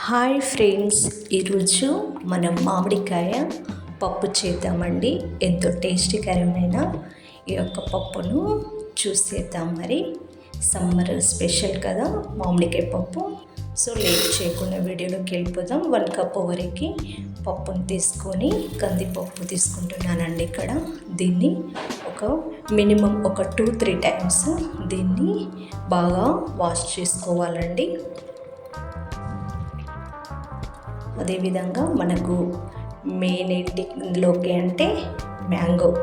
Hi friends ఈరోజు మనం మామిడికాయ పప్పు చేద్దామండి. ఎంతో టేస్టీకరమైన ఈ యొక్క పప్పును చూసేద్దాం మరి. సమ్మర్ స్పెషల్ కదా మామిడికాయ పప్పు. సో లేట్ చేయకుండా వీడియోలోకి వెళ్ళిపోదాం. వన్ కప్ వరకు పప్పును తీసుకొని కందిపప్పు తీసుకుంటున్నానండి ఇక్కడ. దీన్ని ఒక మినిమం ఒక టూ త్రీ టైమ్స్ దీన్ని బాగా వాష్ చేసుకోవాలండి. అదేవిధంగా మనకు మెయిన్ ఏంటిలోకి అంటే మ్యాంగో.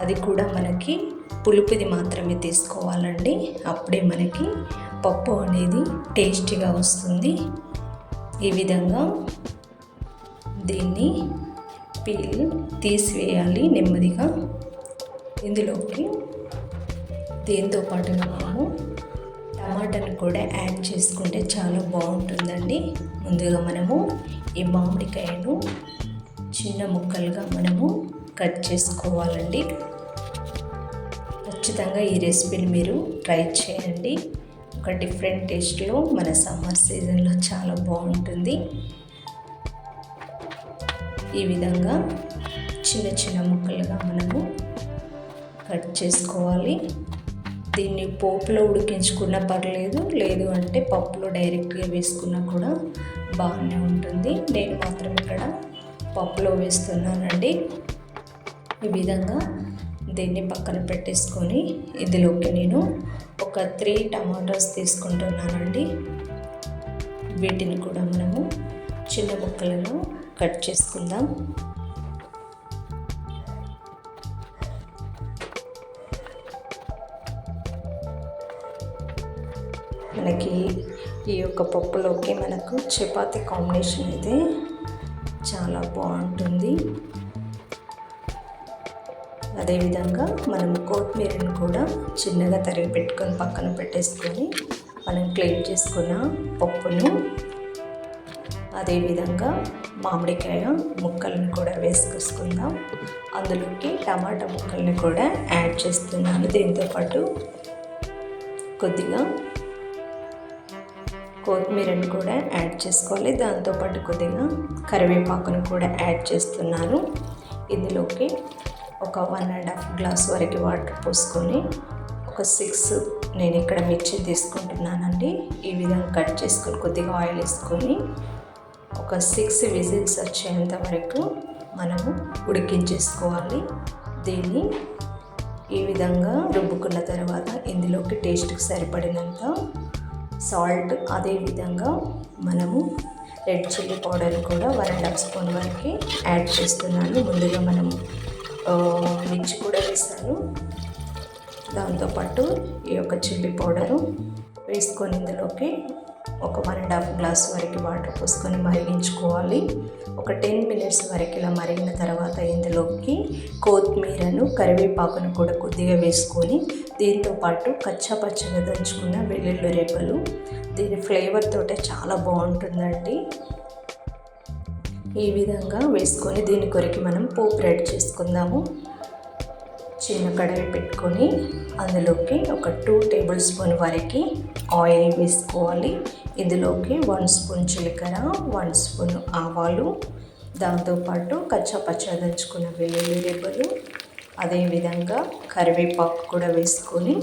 అది కూడా మనకి పులుపుది మాత్రమే తీసుకోవాలండి. అప్పుడే మనకి పప్పు అనేది టేస్టీగా వస్తుంది. ఈ విధంగా దీన్ని పీల్ తీసివేయాలి నెమ్మదిగా. ఇందులోకి దీంతో పాటుగా మనము టమాటాను కూడా యాడ్ చేసుకుంటే చాలా బాగుంటుందండి. ముందుగా మనము ఈ మామిడికాయను చిన్న ముక్కలుగా మనము కట్ చేసుకోవాలండి. ఖచ్చితంగా ఈ రెసిపీని మీరు ట్రై చేయండి. ఒక డిఫరెంట్ టేస్ట్లో మన సమ్మర్ సీజన్లో చాలా బాగుంటుంది. ఈ విధంగా చిన్న చిన్న ముక్కలుగా మనము కట్ చేసుకోవాలి. దీన్ని పోపులో ఉడికించుకున్నా పర్లేదు లేదు అంటే పప్పులో డైరెక్ట్గా వేసుకున్నా కూడా బాగానే ఉంటుంది. నేను మాత్రం ఇక్కడ పప్పులో వేస్తున్నానండి. ఈ విధంగా దీన్ని పక్కన పెట్టేసుకొని ఇందులోకి నేను ఒక త్రీ టమాటోస్ తీసుకుంటున్నానండి. వీటిని కూడా మనము చిన్న ముక్కలను కట్ చేసుకుందాం. మనకి ఈ యొక్క పప్పులోకి మనకు చపాతీ కాంబినేషన్ అయితే చాలా బాగుంటుంది. అదేవిధంగా మనం కొత్తిమీరను కూడా చిన్నగా తరిగి పెట్టుకొని పక్కన పెట్టేసుకొని మనం క్లీన్ చేసుకున్న పప్పును అదేవిధంగా మామిడికాయ ముక్కలను కూడా వేసుకొసుకుందాం. అందులోకి టమాటా ముక్కల్ని కూడా యాడ్ చేస్తున్నాను. దీంతోపాటు కొద్దిగా కొత్తిమీరని కూడా యాడ్ చేసుకోవాలి. దాంతోపాటు కొద్దిగా కరివేపాకును కూడా యాడ్ చేస్తున్నాను ఇందులోకి ఒక వన్ అండ్ హాఫ్ గ్లాస్ వరకు వాటర్ పోసుకొని ఒక సిక్స్ నేను ఇక్కడ మిర్చి తీసుకుంటున్నానండి. ఈ విధంగా కట్ చేసుకొని కొద్దిగా ఆయిల్ వేసుకొని ఒక సిక్స్ విజిల్స్ వచ్చేంత వరకు మనము ఉడికించేసుకోవాలి. దీన్ని ఈ విధంగా రుబ్బుకున్న తర్వాత ఇందులోకి టేస్ట్కి సరిపడినంత సాల్ట్ అదేవిధంగా మనము రెడ్ చిల్లీ పౌడర్ కూడా వన్ అండ్ హాఫ్ స్పూన్ వరకు యాడ్ చేస్తున్నాను. ముందుగా మనం మిర్చి కూడా వేసాను దాంతోపాటు ఈ యొక్క చిల్లీ పౌడరు వేసుకొని ఇందులోకి ఒక వన్ అండ్ హాఫ్ గ్లాస్ వరకు వాటర్ పోసుకొని మరిగించుకోవాలి. ఒక టెన్ మినిట్స్ వరకు ఇలా మరిగిన తర్వాత ఇందులోకి కొత్తిమీరను కరివేపాకును కూడా కొద్దిగా వేసుకొని దీంతో పాటు కచ్చా పచ్చగా దంచుకున్న వెల్లుల్లి రేపలు దీని ఫ్లేవర్ తోటే చాలా బాగుంటుందండి. ఈ విధంగా వేసుకొని దీని కొరికి మనం పోపు రెడీ చేసుకుందాము. చిన్న కడాయి పెట్టుకొని అందులోకి ఒక టూ టేబుల్ స్పూన్ వరకు ఆయిల్ వేసుకోవాలి. ఇందులోకి వన్ స్పూన్ జీలకర్ర వన్ స్పూన్ ఆవాలు. దాంతోపాటు కచ్చా పచ్చా దంచుకున్న వెల్లుల్లి రెబ్బలు. అదేవిధంగా కరివేపాకు కూడా వేసుకొని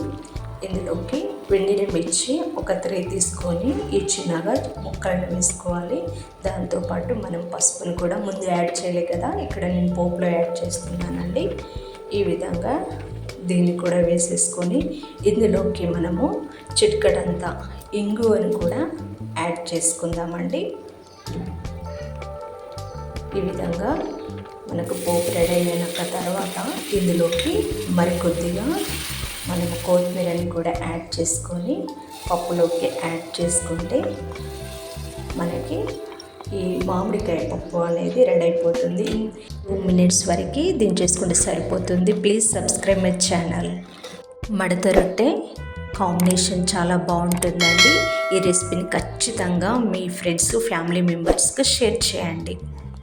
ఇందులోకి వెండిని మిర్చి ఒక త్రీ తీసుకొని ఈ చిన్నగా ముక్కలను వేసుకోవాలి. దాంతోపాటు మనం పసుపును కూడా ముందు యాడ్ చేయలే కదా. ఇక్కడ నేను పోపులో యాడ్ చేస్తున్నానండి. ఈ విధంగా దీన్ని కూడా వేసేసుకొని ఇందులోకి మనము చిట్కడంతా ఇంగువను కూడా యాడ్ చేసుకుందామండి. ఈ విధంగా మనకు పోపు రెడీ అయిన తర్వాత ఇందులోకి మరికొద్దిగా మనము కొత్తిమీరని కూడా యాడ్ చేసుకొని పప్పులోకి యాడ్ చేసుకుంటే మనకి ఈ మామిడికాయ పప్పు అనేది రెడీ అయిపోతుంది. టూ మినిట్స్ వరకు దించేసుకుంటే సరిపోతుంది. Please subscribe my channel. మడత రొట్టె కాంబినేషన్ చాలా బాగుంటుందండి. ఈ రెసిపీని ఖచ్చితంగా మీ ఫ్రెండ్స్ ఫ్యామిలీ మెంబర్స్కి షేర్ చేయండి.